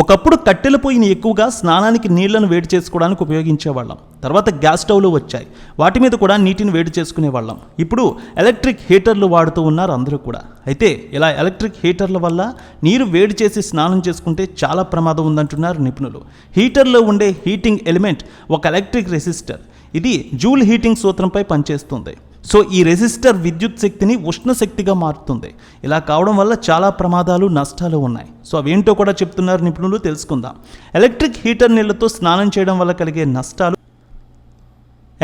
ఒకప్పుడు కట్టెల పొయ్యిని ఎక్కువగా స్నానానికి నీళ్ళను వేడి చేసుకోవడానికి ఉపయోగించేవాళ్ళం. తర్వాత గ్యాస్ స్టవ్లు వచ్చాయి. వాటి మీద కూడా నీటిని వేడి చేసుకునేవాళ్ళం. ఇప్పుడు ఎలక్ట్రిక్ హీటర్లు వాడుతూ ఉన్నారు అందరూ కూడా. అయితే ఇలా ఎలక్ట్రిక్ హీటర్ల వల్ల నీరు వేడి చేసి స్నానం చేసుకుంటే చాలా ప్రమాదం ఉందంటున్నారు నిపుణులు. హీటర్లో ఉండే హీటింగ్ ఎలిమెంట్ ఒక ఎలక్ట్రిక్ రెసిస్టర్. ఇది జూల్ హీటింగ్ సూత్రంపై పనిచేస్తుంది. సో ఈ రెసిస్టర్ విద్యుత్ శక్తిని ఉష్ణ శక్తిగా మారుతుంది. ఇలా కావడం వల్ల చాలా ప్రమాదాలు నష్టాలు ఉన్నాయి. సో అవేంటో కూడా చెప్తున్నారు నిపుణులు తెలుసుకుందాం. ఎలక్ట్రిక్ హీటర్ నీళ్ళతో స్నానం చేయడం వల్ల కలిగే నష్టాలు.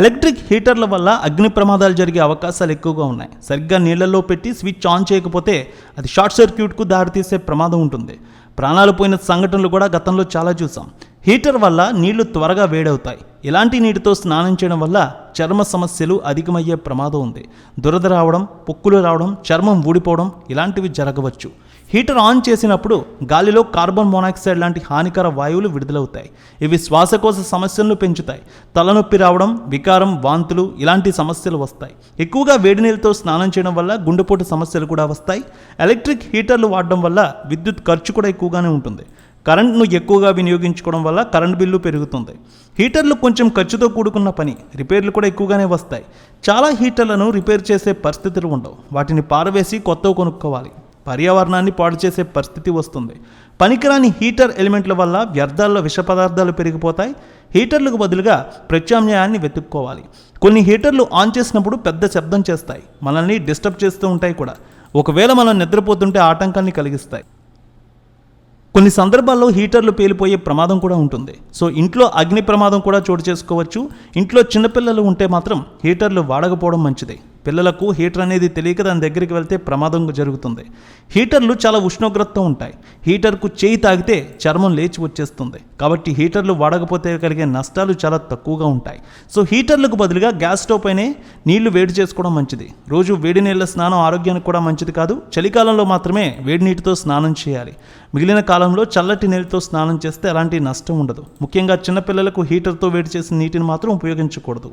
ఎలక్ట్రిక్ హీటర్ల వల్ల అగ్ని ప్రమాదాలు జరిగే అవకాశాలు ఎక్కువగా ఉన్నాయి. సరిగ్గా నీళ్ళలో పెట్టి స్విచ్ ఆన్ చేయకపోతే అది షార్ట్ సర్క్యూట్కు దారితీసే ప్రమాదం ఉంటుంది. ప్రాణాలు పోయిన సంఘటనలు కూడా గతంలో చాలా చూసాం. హీటర్ వల్ల నీళ్ళు త్వరగా వేడవుతాయి. ఇలాంటి నీటితో స్నానం చేయడం వల్ల చర్మ సమస్యలు అధికమయ్యే ప్రమాదం ఉంది. దురద రావడం పొక్కులు రావడం చర్మం ఊడిపోవడం ఇలాంటివి జరగవచ్చు. హీటర్ ఆన్ చేసినప్పుడు గాలిలో కార్బన్ మోనాక్సైడ్ లాంటి హానికర వాయువులు విడుదలవుతాయి. ఇవి శ్వాసకోశ సమస్యలను పెంచుతాయి. తలనొప్పి రావడం వికారం వాంతులు ఇలాంటి సమస్యలు వస్తాయి. ఎక్కువగా వేడి నీళ్ళతో స్నానం చేయడం వల్ల గుండెపోటు సమస్యలు కూడా వస్తాయి. ఎలక్ట్రిక్ హీటర్లు వాడడం వల్ల విద్యుత్ ఖర్చు కూడా ఎక్కువగానే ఉంటుంది. కరెంట్ను ఎక్కువగా వినియోగించుకోవడం వల్ల కరెంట్ బిల్లు పెరుగుతుంది. హీటర్లు కొంచెం ఖర్చుతో కూడుకున్న పని రిపేర్లు కూడా ఎక్కువగానే వస్తాయి. చాలా హీటర్లను రిపేర్ చేసే పరిస్థితులు ఉండవు. వాటిని పారవేసి కొత్తవి కొనుక్కోవాలి. పర్యావరణాన్ని పాడు చేసే పరిస్థితి వస్తుంది. పనికిరాని హీటర్ ఎలిమెంట్ల వల్ల వ్యర్థాల్లో విష పదార్థాలు పెరిగిపోతాయి. హీటర్లకు బదులుగా ప్రత్యామ్నాయాన్ని వెతుక్కోవాలి. కొన్ని హీటర్లు ఆన్ చేసినప్పుడు పెద్ద శబ్దం చేస్తాయి. మనల్ని డిస్టర్బ్ చేస్తూ ఉంటాయి కూడా. ఒకవేళ మనం నిద్రపోతుంటే ఆటంకాన్ని కలిగిస్తాయి. కొన్ని సందర్భాల్లో హీటర్లు పేలిపోయే ప్రమాదం కూడా ఉంటుంది. సో ఇంట్లో అగ్ని ప్రమాదం కూడా చోటు చేసుకోవచ్చు. ఇంట్లో చిన్నపిల్లలు ఉంటే మాత్రం హీటర్లు వాడకపోవడం మంచిది. పిల్లలకు హీటర్ అనేది తెలియక దాని దగ్గరికి వెళ్తే ప్రమాదం జరుగుతుంది. హీటర్లు చాలా ఉష్ణోగ్రతతో ఉంటాయి. హీటర్కు చేయి తాగితే చర్మం లేచి వచ్చేస్తుంది. కాబట్టి హీటర్లు వాడకపోతే కలిగే నష్టాలు చాలా తక్కువగా ఉంటాయి. సో హీటర్లకు బదులుగా గ్యాస్ స్టవ్ పైనే నీళ్ళు వేడి చేసుకోవడం మంచిది. రోజు వేడి నీళ్ళ స్నానం ఆరోగ్యానికి కూడా మంచిది కాదు. చలికాలంలో మాత్రమే వేడి నీటితో స్నానం చేయాలి. మిగిలిన కాలంలో చల్లటి నీళ్ళతో స్నానం చేస్తే ఎలాంటి నష్టం ఉండదు. ముఖ్యంగా చిన్నపిల్లలకు హీటర్తో వేడి చేసిన నీటిని మాత్రం ఉపయోగించకూడదు.